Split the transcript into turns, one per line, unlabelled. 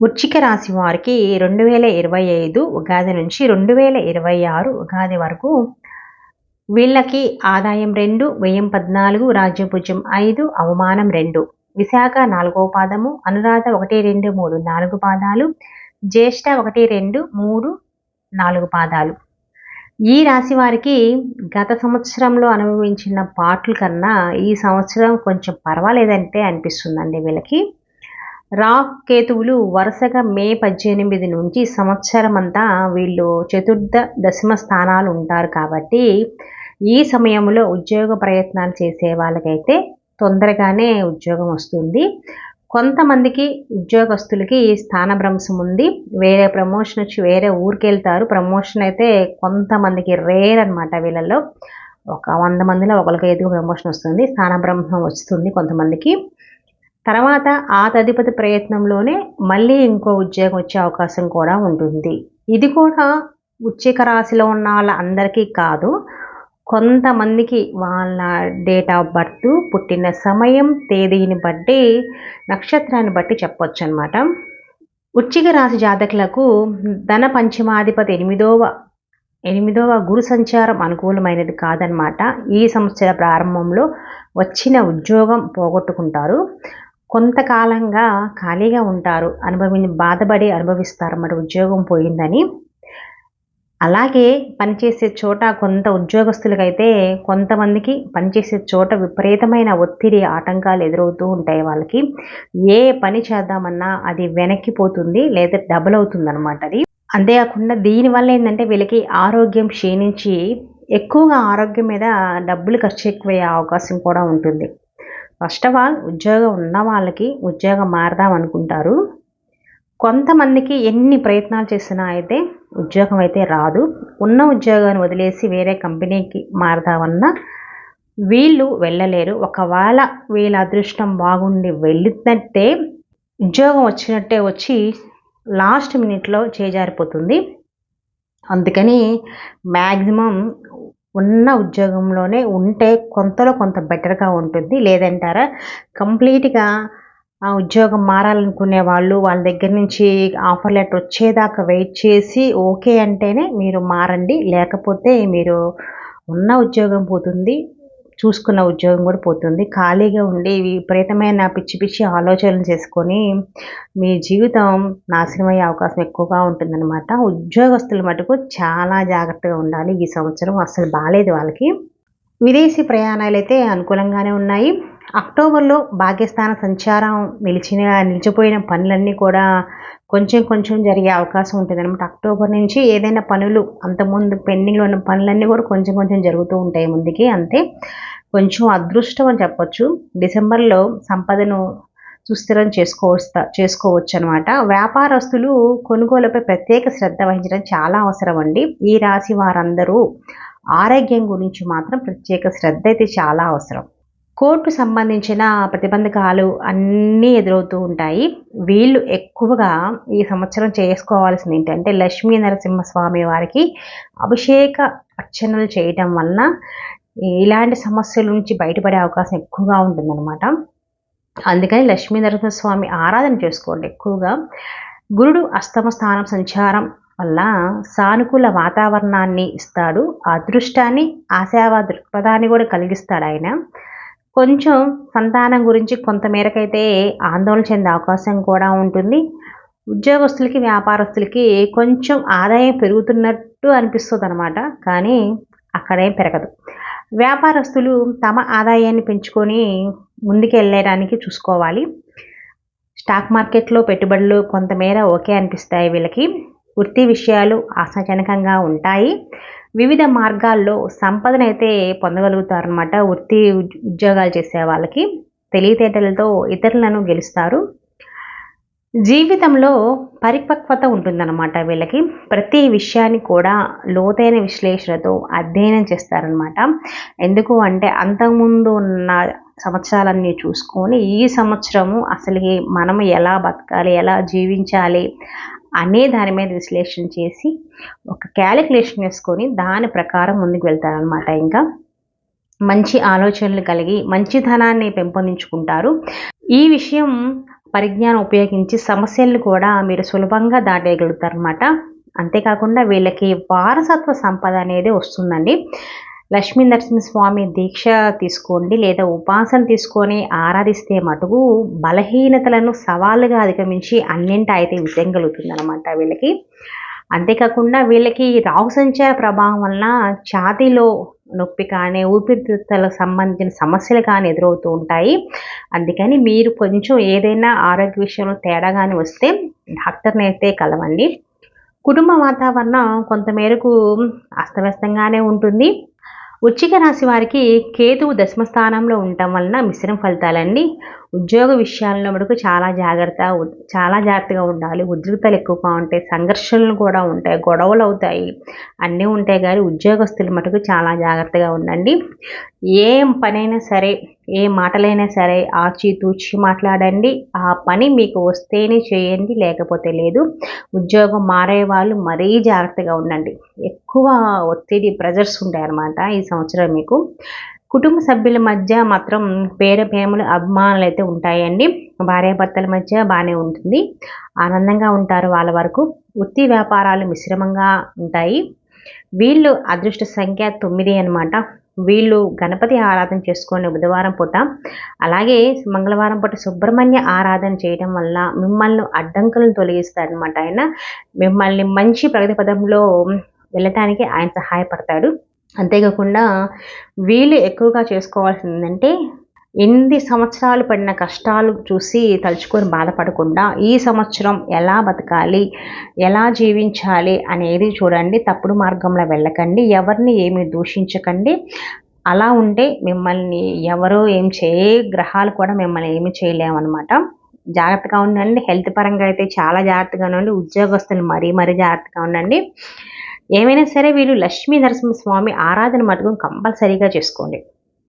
వృచ్చిక రాశి వారికి రెండు వేల ఇరవై ఐదు ఉగాది నుంచి రెండు వేల ఇరవై ఆరు ఉగాది వరకు వీళ్ళకి ఆదాయం రెండు వ్యయం పద్నాలుగు రాజ్యభుజం ఐదు అవమానం రెండు. విశాఖ నాలుగో పాదము అనురాధ ఒకటి రెండు మూడు నాలుగు పాదాలు జ్యేష్ఠ ఒకటి రెండు మూడు నాలుగు పాదాలు. ఈ రాశి వారికి గత సంవత్సరంలో అనుభవించిన పాటల కన్నా ఈ సంవత్సరం కొంచెం పర్వాలేదంటే అనిపిస్తుందండి వీళ్ళకి. రాహు కేతువులు వరుసగా మే పద్దెనిమిది నుంచి సంవత్సరం అంతా వీళ్ళు చతుర్థ దశమ స్థానాలు ఉంటారు కాబట్టి ఈ సమయంలో ఉద్యోగ ప్రయత్నాలు చేసే వాళ్ళకైతే తొందరగానే ఉద్యోగం వస్తుంది. కొంతమందికి ఉద్యోగస్తులకి స్థానభ్రంశం ఉంది. వేరే ప్రమోషన్ వచ్చి వేరే ఊరికి వెళ్తారు ప్రమోషన్ అయితే కొంతమందికి రేర్ అనమాట వీళ్ళల్లో. ఒక వంద మందిలో ఒకరికి ఐదుగు ప్రమోషన్ వస్తుంది. స్థానభ్రంశం వస్తుంది కొంతమందికి. తర్వాత ఆ తదుపతి ప్రయత్నంలోనే మళ్ళీ ఇంకో ఉద్యోగం వచ్చే అవకాశం కూడా ఉంటుంది. ఇది కూడా ఉచ్చిక రాశిలో ఉన్న వాళ్ళ అందరికీ కాదు కొంతమందికి వాళ్ళ డేట్ ఆఫ్ బర్త్ పుట్టిన సమయం తేదీని బట్టి నక్షత్రాన్ని బట్టి చెప్పొచ్చు అనమాట ఉచ్చిక రాశి జాతకులకు ధన పంచమాధిపతి ఎనిమిదవ ఎనిమిదవ గురు సంచారం అనుకూలమైనది కాదనమాట ఈ సంవత్సర ప్రారంభంలో వచ్చిన ఉద్యోగం పోగొట్టుకుంటారు. కొంతకాలంగా ఖాళీగా ఉంటారు. అనుభవి బాధపడి అనుభవిస్తారు అన్నమాట ఉద్యోగం పోయిందని. అలాగే పనిచేసే చోట కొంత ఉద్యోగస్తులకైతే కొంతమందికి పనిచేసే చోట విపరీతమైన ఒత్తిడి ఆటంకాలు ఎదురవుతూ ఉంటాయి వాళ్ళకి. ఏ పని చేద్దామన్నా అది వెనక్కిపోతుంది లేదా డబుల్ అవుతుంది అనమాట అది. అంతేకాకుండా దీనివల్ల ఏంటంటే వీళ్ళకి ఆరోగ్యం క్షీణించి ఎక్కువగా ఆరోగ్యం మీద డబ్బులు ఖర్చు ఎక్కువయ్యే అవకాశం కూడా ఉంటుంది. ఫస్ట్ ఆఫ్ ఆల్ ఉద్యోగం ఉన్న వాళ్ళకి ఉద్యోగం మారదాం అనుకుంటారు. కొంతమందికి ఎన్ని ప్రయత్నాలు చేసినా అయితే ఉద్యోగం అయితే రాదు. ఉన్న ఉద్యోగాన్ని వదిలేసి వేరే కంపెనీకి మారదామన్నా వీళ్ళు వెళ్ళలేరు. ఒకవేళ వీళ్ళ అదృష్టం బాగుండి వెళ్ళినట్టే ఉద్యోగం వచ్చినట్టే వచ్చి లాస్ట్ మినిట్లో చేజారిపోతుంది. అందుకని మ్యాక్సిమం ఉన్న ఉద్యోగంలోనే ఉంటే కొంతలో కొంత బెటర్గా ఉంటుంది. లేదంటారా? కంప్లీట్గా ఆ ఉద్యోగం మారాలనుకునే వాళ్ళు వాళ్ళ దగ్గర నుంచి ఆఫర్ లెటర్ వచ్చేదాకా వెయిట్ చేసి ఓకే అంటేనే మీరు మారండి. లేకపోతే మీరు ఉన్న ఉద్యోగం పోతుంది. చూసుకున్న ఉద్యోగం కూడా పోతుంది. ఖాళీగా ఉండి విపరీతమైన పిచ్చి పిచ్చి ఆలోచనలు చేసుకొని మీ జీవితం నాశనమయ్యే అవకాశం ఎక్కువగా ఉంటుందన్నమాట. ఉద్యోగస్తుల మటుకు చాలా జాగ్రత్తగా ఉండాలి. ఈ సంవత్సరం అసలు బాగాలేదు వాళ్ళకి. విదేశీ ప్రయాణాలు అయితే అనుకూలంగానే ఉన్నాయి. అక్టోబర్లో భాగ్యస్థాన సంచారం నిలిచిన నిలిచిపోయిన పనులన్నీ కూడా కొంచెం కొంచెం జరిగే అవకాశం ఉంటుంది అనమాట అక్టోబర్ నుంచి ఏదైనా పనులు అంతకుముందు పెండింగ్లో ఉన్న పనులన్నీ కూడా కొంచెం కొంచెం జరుగుతూ ఉంటాయి ముందుకి అంతే. కొంచెం అదృష్టం అని చెప్పొచ్చు. డిసెంబర్లో సంపదను సుస్థిరం చేసుకోవస్తా చేసుకోవచ్చు అనమాట వ్యాపారస్తులు కొనుగోలుపై ప్రత్యేక శ్రద్ధ వహించడం చాలా అవసరం అండి ఈ రాశి వారందరూ ఆరోగ్యం గురించి మాత్రం ప్రత్యేక శ్రద్ధ అయితే చాలా అవసరం. కోర్టు సంబంధించిన ప్రతిబంధకాలు అన్నీ ఎదురవుతూ ఉంటాయి. వీళ్ళు ఎక్కువగా ఈ సంవత్సరం చేసుకోవాల్సింది ఏంటంటే లక్ష్మీ నరసింహస్వామి వారికి అభిషేక అర్చనలు చేయటం వలన ఇలాంటి సమస్యల నుంచి బయటపడే అవకాశం ఎక్కువగా ఉంటుందన్నమాట. అందుకని లక్ష్మీ నరసింహస్వామి ఆరాధన చేసుకోండి ఎక్కువగా. గురుడు అస్తమ స్థానం సంచారం వల్ల సానుకూల వాతావరణాన్ని ఇస్తాడు. అదృష్టాన్ని ఆశావా దృక్పథాన్ని కూడా కలిగిస్తాడు ఆయన. కొంచెం సంతానం గురించి కొంతమేరకైతే ఆందోళన చెందే అవకాశం కూడా ఉంటుంది. ఉద్యోగస్తులకి వ్యాపారస్తులకి కొంచెం ఆదాయం పెరుగుతున్నట్టు అనిపిస్తుంది అనమాట కానీ అక్కడేం పెరగదు. వ్యాపారస్తులు తమ ఆదాయాన్ని పెంచుకొని ముందుకెళ్ళడానికి చూసుకోవాలి. స్టాక్ మార్కెట్లో పెట్టుబడులు కొంతమేర ఓకే అనిపిస్తాయి వీళ్ళకి. వృత్తి విషయాలు ఆశాజనకంగా ఉంటాయి. వివిధ మార్గాల్లో సంపదనైతే పొందగలుగుతారనమాట వృత్తి ఉద్యోగాలు చేసే వాళ్ళకి. తెలివితేటలతో ఇతరులను గెలుస్తారు. జీవితంలో పరిపక్వత ఉంటుందన్నమాట వీళ్ళకి. ప్రతి విషయాన్ని కూడా లోతైన విశ్లేషణతో అధ్యయనం చేస్తారనమాట ఎందుకు అంటే అంతకుముందు ఉన్న సంవత్సరాలన్నీ చూసుకొని ఈ సంవత్సరము అసలు మనం ఎలా బతకాలి ఎలా జీవించాలి అనే దాని మీద విశ్లేషణ చేసి ఒక క్యాలిక్యులేషన్ వేసుకొని దాని ప్రకారం ముందుకు వెళ్తారనమాట ఇంకా. మంచి ఆలోచనలు కలిగి మంచితనాన్ని పెంపొందించుకుంటారు. ఈ విషయం పరిజ్ఞానం ఉపయోగించి సమస్యలను కూడా మీరు సులభంగా దాటేయగలుగుతారనమాట అంతేకాకుండా వీళ్ళకి వారసత్వ సంపద అనేది వస్తుందండి. లక్ష్మీ నరసింహస్వామి దీక్ష తీసుకోండి లేదా ఉపాసన తీసుకొని ఆరాధిస్తే మటుకు బలహీనతలను సవాలుగా అధిగమించి అన్నింటి అయితే విజయం కలుగుతుంది అన్నమాట వీళ్ళకి. అంతేకాకుండా వీళ్ళకి రాహు సంచార ప్రభావం వలన ఛాతీలో నొప్పి కానీ ఊపిరితిత్తులకు సంబంధించిన సమస్యలు కానీ ఎదురవుతూ ఉంటాయి. అందుకని మీరు కొంచెం ఏదైనా ఆరోగ్య విషయంలో తేడా కానీ వస్తే డాక్టర్ని అయితే కలవండి. కుటుంబ వాతావరణం కొంతమేరకు అస్తవ్యస్తంగానే ఉంటుంది. వృచ్చిక రాశి వారికి కేతువు దశమ స్థానంలో ఉండటం వలన మిశ్రమ ఫలితాలండి. ఉద్యోగ విషయాల్లో మటుకు చాలా జాగ్రత్త చాలా జాగ్రత్తగా ఉండాలి. ఉద్రిక్తలు ఎక్కువగా ఉంటాయి. సంఘర్షణలు కూడా ఉంటాయి. గొడవలు అవుతాయి. అన్నీ ఉంటాయి కానీ ఉద్యోగస్తులు మటుకు చాలా జాగ్రత్తగా ఉండండి. ఏం పనైనా సరే ఏ మాటలైనా సరే ఆచితూచి మాట్లాడండి. ఆ పని మీకు వస్తేనే చేయండి లేకపోతే లేదు. ఉద్యోగం మారే వాళ్ళు మరీ జాగ్రత్తగా ఉండండి. ఎక్కువ ఒత్తిడి ప్రెజర్స్ ఉంటాయన్నమాట ఈ సంవత్సరం మీకు. కుటుంబ సభ్యుల మధ్య మాత్రం పేర ప్రేమలు అభిమానాలు అయితే ఉంటాయండి. భార్యాభర్తల మధ్య బాగానే ఉంటుంది. ఆనందంగా ఉంటారు వాళ్ళ వరకు. వృత్తి వ్యాపారాలు మిశ్రమంగా ఉంటాయి. వీళ్ళు అదృష్ట సంఖ్య తొమ్మిది అనమాట వీళ్ళు గణపతి ఆరాధన చేసుకొని బుధవారం పూట అలాగే మంగళవారం పూట సుబ్రహ్మణ్య ఆరాధన చేయడం వల్ల మిమ్మల్ని అడ్డంకులను తొలగిస్తారనమాట ఆయన. మిమ్మల్ని మంచి ప్రగతి పదంలో వెళ్ళటానికి ఆయన సహాయపడతాడు. అంతేకాకుండా వీళ్ళు ఎక్కువగా చేసుకోవాల్సింది ఏంటంటే ఎన్ని సంవత్సరాలు పడిన కష్టాలు చూసి తలుచుకొని బాధపడకుండా ఈ సంవత్సరం ఎలా బతకాలి ఎలా జీవించాలి అనేది చూడండి. తప్పుడు మార్గంలో వెళ్ళకండి ఎవరిని ఏమి దూషించకండి. అలా ఉంటే మిమ్మల్ని ఎవరో ఏం చేయ గ్రహాలు కూడా మిమ్మల్ని ఏమి చేయలేమన్నమాట జాగ్రత్తగా ఉండండి. హెల్త్ పరంగా అయితే చాలా జాగ్రత్తగా ఉండండి. ఉద్యోగస్తులు మరీ మరీ జాగ్రత్తగా ఉండండి. ఏమైనా సరే వీళ్ళు లక్ష్మీ నరసింహస్వామి ఆరాధన మటుకు కంపల్సరీగా చేసుకోండి.